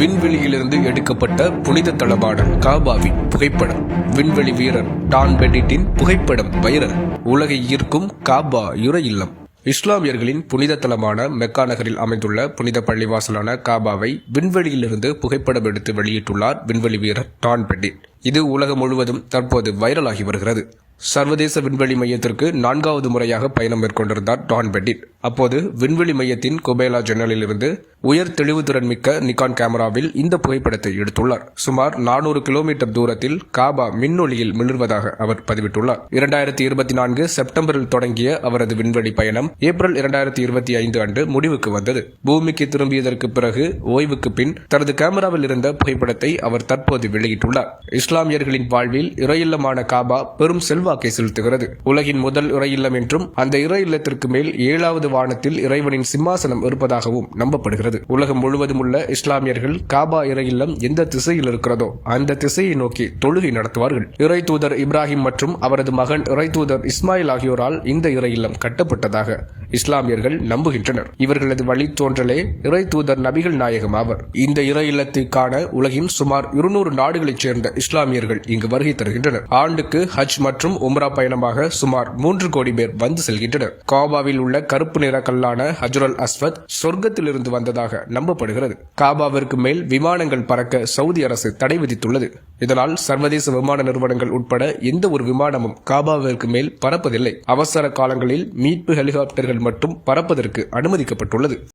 விண்வெளியிலிருந்து எடுக்கப்பட்ட புனித தளமான காபாவின் புகைப்படம். விண்வெளி வீரர் டான் பெடிட்டின் புகைப்படம் வைரல். உலகை ஈர்க்கும் காபா யுர இல்லம். இஸ்லாமியர்களின் புனித தலமான மெக்கா நகரில் அமைந்துள்ள புனித பள்ளிவாசலான காபாவை விண்வெளியிலிருந்து புகைப்படம் எடுத்து வெளியிட்டுள்ளார் விண்வெளி வீரர் டான் பெட்டிட் இது உலகம் முழுவதும் தற்போது வைரலாகி வருகிறது. சர்வதேச விண்வெளி மையத்திற்கு நான்காவது முறையாக பயணம் மேற்கொண்டிருந்தார் டான் பெட்டிட் அப்போது விண்வெளி மையத்தின் குபேலா ஜன்னலில் இருந்து உயர் தெளிவுத்திறன் மிக்க நிக்கான் கேமராவில் இந்த புகைப்படத்தை எடுத்துள்ளார். சுமார் நானூறு கிலோமீட்டர் தூரத்தில் காபா மின்னொளியில் மிளர்வதாக அவர் பதிவிட்டுள்ளார். இரண்டாயிரத்தி இருபத்தி நான்கு செப்டம்பரில் தொடங்கிய அவரது விண்வெளி பயணம் ஏப்ரல் இரண்டாயிரத்தி இருபத்தி ஐந்து அன்று முடிவுக்கு வந்தது. பூமிக்கு திரும்பியதற்கு பிறகு ஓய்வுக்கு பின் தனது கேமராவில் இருந்த புகைப்படத்தை அவர் தற்போது வெளியிட்டுள்ளார். இஸ்லாமியர்களின் வாழ்வில் இறையில்லமான காபா பெரும் செல்வாக்கை செலுத்துகிறது. உலகின் முதல் இறையில்லம் என்றும் அந்த இறை இல்லத்திற்கு மேல் ஏழாவது வானத்தில் இறைவனின் சிம்மாசனம் இருப்பதாகவும் நம்பப்படுகிறது. உலகம் முழுவதும் உள்ள இஸ்லாமியர்கள் காபா இறை இல்லம் எந்த திசையில் இருக்கிறதோ அந்த திசையை நோக்கி தொழுகை நடத்துவார்கள். இறை தூதர் இப்ராஹிம் மற்றும் அவரது மகன் இறை தூதர் இஸ்மாயில் ஆகியோரால் இந்த இறை இல்லம் கட்டப்பட்டதாக இஸ்லாமியர்கள் நம்புகின்றனர். இவர்களது வழித்தோன்றலே இறை தூதர் நபிகள் நாயகம் ஆவர். இந்த இறை இல்லத்தை காண உலகின் சுமார் இருநூறு நாடுகளைச் சேர்ந்த இஸ்லாமியர்கள் இங்கு வருகை தருகின்றனர். ஆண்டுக்கு ஹஜ் மற்றும் உம்ரா பயணமாக சுமார் மூன்று கோடி பேர் வந்து செல்கின்றனர். காபாவில் உள்ள கருப்பு நிற கல்லான ஹஜ்ரல் அஸ்வத் சொர்க்கத்திலிருந்து வந்ததாக நம்பப்படுகிறது. காபாவிற்கு மேல் விமானங்கள் பறக்க சவுதி அரசு தடை விதித்துள்ளது. இதனால் சர்வதேச விமான நிறுவனங்கள் உட்பட எந்த ஒரு விமானமும் காபாவிற்கு மேல் பறப்பதில்லை. அவசர காலங்களில் மீட்பு ஹெலிகாப்டர்கள் மட்டும் பறப்பதற்கு அனுமதிக்கப்பட்டுள்ளது.